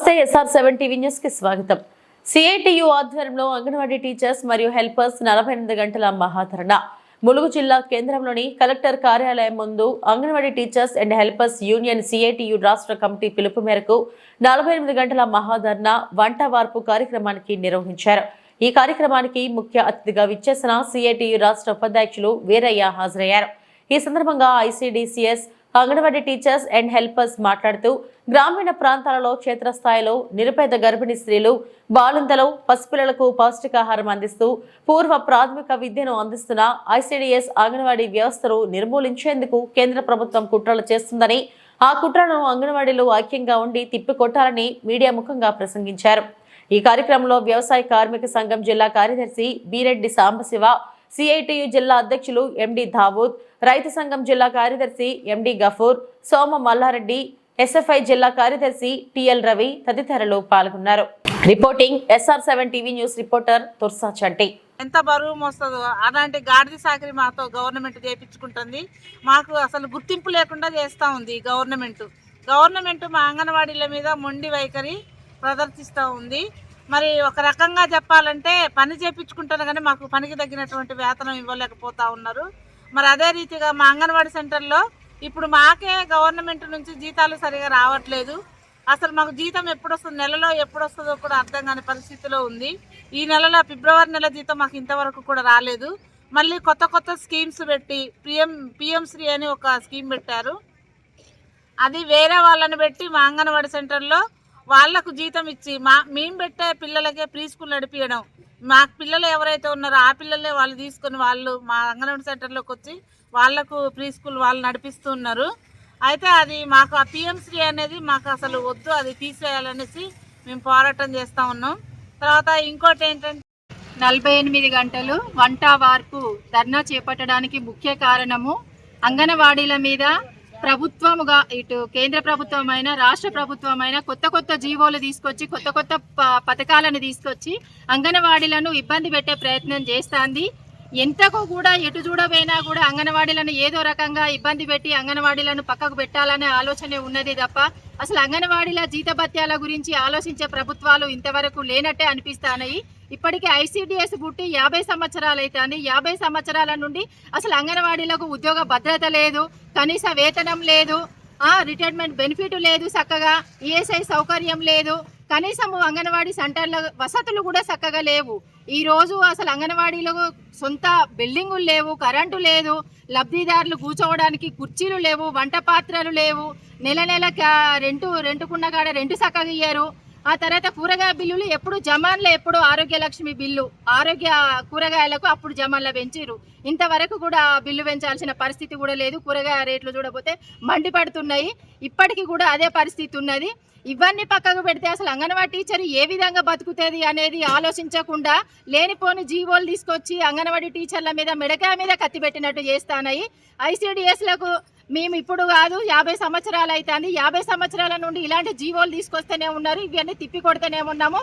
నమస్తే SR seven TV న్యూస్కి స్వాగతం. సిఐటియు ఆధ్వర్యంలో అంగన్వాడీ టీచర్స్ మరియు హెల్పర్స్ నలభై ఎనిమిది గంటల మహాధరణ ములుగు జిల్లా కేంద్రంలోని కలెక్టర్ కార్యాలయం ముందు anganwadi teachers and helpers union CITU రాష్ట్ర కమిటీ పిలుపు మేరకు నలభై ఎనిమిది గంటల మహాధరణ వంట వార్పు కార్యక్రమానికి నిర్వహించారు. ఈ కార్యక్రమానికి ముఖ్య అతిథిగా విచ్చేసిన సిఐటియు రాష్ట్ర ఉపాధ్యక్షులు వీరయ్య హాజరయ్యారు. ఈ సందర్భంగా ICDCS anganwadi teachers and helpers మాట్లాడుతూ గ్రామీణ ప్రాంతాలలో క్షేత్రస్థాయిలో నిరుపేద గర్భిణీ స్త్రీలు బాలింతలు పసిపిల్లలకు పౌష్టికాహారం అందిస్తూ పూర్వ ప్రాథమిక విద్యను అందిస్తున్న ఐసీడీఎస్ అంగన్వాడీ వ్యవస్థను నిర్మూలించేందుకు కేంద్ర ప్రభుత్వం కుట్రలు చేస్తుందని ఆ కుట్రను అంగన్వాడీలు ఐక్యంగా ఉండి తిప్పికొట్టాలని మీడియా ముఖంగా ప్రసంగించారు. ఈ కార్యక్రమంలో వ్యవసాయ కార్మిక సంఘం జిల్లా కార్యదర్శి బీరెడ్డి సాంబశివ సిఐటియు జిల్లా అధ్యక్షులు ఎండి దావూద్ రైతు సంఘం జిల్లా కార్యదర్శి M D Gafoor Soma Mallareddy SFI జిల్లా కార్యదర్శి టిఎల్ రవి తదితరులు పాల్గొన్నారు. Reporting S R seven TV news reporter Tursa Chanti. ఎంత బరువు మోస్తుందో అలాంటి గాడిద సాకరి మాతో గవర్నమెంట్ చేయించుకుంటుంది మాకు అసలు గుర్తింపు లేకుండా చేస్తూ ఉంది గవర్నమెంట్. గవర్నమెంట్ మా అంగన్వాడీల మీద మొండి వైఖరి ప్రదర్శిస్తూ ఉంది. మరి ఒక రకంగా చెప్పాలంటే పని చేయించుకుంటాను కానీ మాకు పనికి తగ్గినటువంటి వేతనం ఇవ్వలేకపోతా ఉన్నారు. మరి అదే రీతిగా మా అంగన్వాడీ సెంటర్లో ఇప్పుడు మాకే గవర్నమెంట్ నుంచి జీతాలు సరిగా రావట్లేదు. అసలు మాకు జీతం ఎప్పుడు వస్తుంది నెలలో ఎప్పుడు వస్తుందో కూడా అర్థం కాని పరిస్థితిలో ఉంది. ఈ నెలలో ఫిబ్రవరి నెల జీతం మాకు ఇంతవరకు కూడా రాలేదు. మళ్ళీ కొత్త కొత్త స్కీమ్స్ పెట్టి పిఎం పిఎం శ్రీ అని ఒక స్కీమ్ పెట్టారు. అది వేరే వాళ్ళని పెట్టి మా అంగన్వాడీ సెంటర్లో వాళ్ళకు జీతం ఇచ్చి మా మేము పెట్టే పిల్లలకే ప్రీ స్కూల్ నడిపించడం మా పిల్లలు ఎవరైతే ఉన్నారో ఆ పిల్లలే వాళ్ళు తీసుకొని వాళ్ళు మా అంగన్వాడీ సెంటర్లోకి వచ్చి వాళ్ళకు ప్రీ స్కూల్ వాళ్ళు నడిపిస్తూ ఉన్నారు అయితే అది మాకు ఆ పిఎంశ్రీ అనేది మాకు అసలు వద్దు అది తీసేయాలనేసి మేము పోరాటం చేస్తూ ఉన్నాం. తర్వాత ఇంకోటి ఏంటంటే నలభై ఎనిమిది గంటలు వంట వార్పు ధర్నా చేపట్టడానికి ముఖ్య కారణము అంగనవాడీల మీద ప్రభుత్వముగా ఇటు కేంద్ర ప్రభుత్వమైన రాష్ట్ర ప్రభుత్వమైన కొత్త కొత్త జీవోలు తీసుకొచ్చి కొత్త కొత్త ప- పథకాలను తీసుకొచ్చి అంగన్వాడీలను ఇబ్బంది పెట్టే ప్రయత్నం చేస్తాంది. ఎంతకు కూడా ఎటు చూడబోయినా కూడా అంగన్వాడీలను ఏదో రకంగా ఇబ్బంది పెట్టి అంగన్వాడీలను పక్కకు పెట్టాలనే ఆలోచనే ఉన్నది తప్ప అసలు అంగన్వాడీల జీతభత్యాల గురించి ఆలోచించే ప్రభుత్వాలు ఇంతవరకు లేనట్టే అనిపిస్తాయి ఇప్పటికే ఐసీడీఎస్ పుట్టి యాభై సంవత్సరాలు అవుతుంది యాభై సంవత్సరాల నుండి అసలు అంగన్వాడీలకు ఉద్యోగ భద్రత లేదు కనీస వేతనం లేదు రిటైర్మెంట్ బెనిఫిట్ లేదు చక్కగా ఈఎస్ఐ సౌకర్యం లేదు కనీసము అంగన్వాడీ సెంటర్ల వసతులు కూడా చక్కగా లేవు. ఈరోజు అసలు అంగన్వాడీలో సొంత బిల్డింగులు లేవు కరెంటు లేదు లబ్ధిదారులు కూర్చోవడానికి కుర్చీలు లేవు వంట పాత్రలు లేవు. నెల నెల కా- రెంటు రెంటుకున్న కాడ రెంటు చక్కగా ఇయ్యరు. ఆ తర్వాత కూరగాయ బిల్లులు ఎప్పుడు జమాన్లో ఎప్పుడు ఆరోగ్య లక్ష్మి బిల్లు ఆరోగ్య కూరగాయలకు అప్పుడు జమాన్లో పెంచారు ఇంతవరకు కూడా బిల్లు పెంచాల్సిన పరిస్థితి కూడా లేదు. కూరగాయ రేట్లు చూడబోతే మండిపడుతున్నాయి ఇప్పటికీ కూడా అదే పరిస్థితి ఉన్నది. ఇవన్నీ పక్కకు పెడితే అసలు అంగన్వాడీ టీచర్ ఏ విధంగా బతుకుతుంది అనేది ఆలోచించకుండా లేనిపోని జీవోలు తీసుకొచ్చి అంగన్వాడీ టీచర్ల మీద మెడకాయ మీద కత్తి పెట్టినట్టు ఐసీడీఎస్లకు మేము ఇప్పుడు కాదు యాభై సంవత్సరాలు అవుతుంది యాభై సంవత్సరాల నుండి ఇలాంటి జీవోలు తీసుకొస్తూనే ఉన్నారు. ఇవన్నీ తిప్పి కొడుతూనే ఉన్నాము.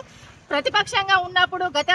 ప్రతిపక్షంగా ఉన్నప్పుడు గత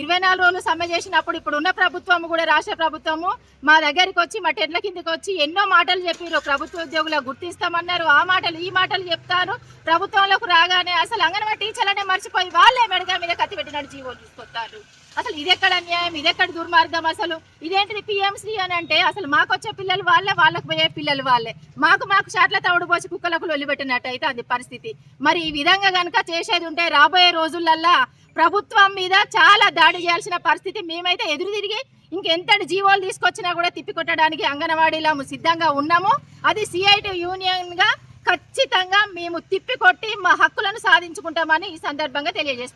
ఇరవై నాలుగు రోజులు సమ్మె చేసినప్పుడు ఇప్పుడు ఉన్న ప్రభుత్వం కూడా రాష్ట్ర ప్రభుత్వము మా దగ్గరికి వచ్చి మా టెడ్ల కిందకి వచ్చి ఎన్నో మాటలు చెప్పారు ప్రభుత్వ ఉద్యోగులకు గుర్తిస్తామన్నారు. ఆ మాటలు ఈ మాటలు చెప్తారు. ప్రభుత్వంలోకి రాగానే అసలు అంగన్వాడీ టీచర్లనే మర్చిపోయి వాళ్ళే మెడగా మీద కత్తి పెట్టినట్టు జీవోలు తీసుకొస్తారు అసలు ఇదెక్కడ అన్యాయం? ఇదెక్కడ దుర్మార్గం అసలు? ఇదేంటిది పిఎంసీ అని అంటే అసలు మాకు వచ్చే పిల్లలు వాళ్ళే వాళ్ళకు పోయే పిల్లలు వాళ్ళే. మాకు మాకు చాట్ల తవుడు పోసి కుక్కలకు లొల్లిపెట్టినట్టు అయితే అది పరిస్థితి. మరి ఈ విధంగా కనుక చేసేది ఉంటే రాబోయే రోజులల్లా ప్రభుత్వం మీద చాలా దాడి చేయాల్సిన పరిస్థితి మేమైతే ఎదురు తిరిగి ఇంకెంతటి జీవోలు తీసుకొచ్చినా కూడా తిప్పికొట్టడానికి అంగన్వాడీలో సిద్ధంగా ఉన్నాము. అది సిఐటి యూనియన్గా ఖచ్చితంగా మేము తిప్పికొట్టి మా హక్కులను సాధించుకుంటామని ఈ సందర్భంగా తెలియజేస్తున్నాం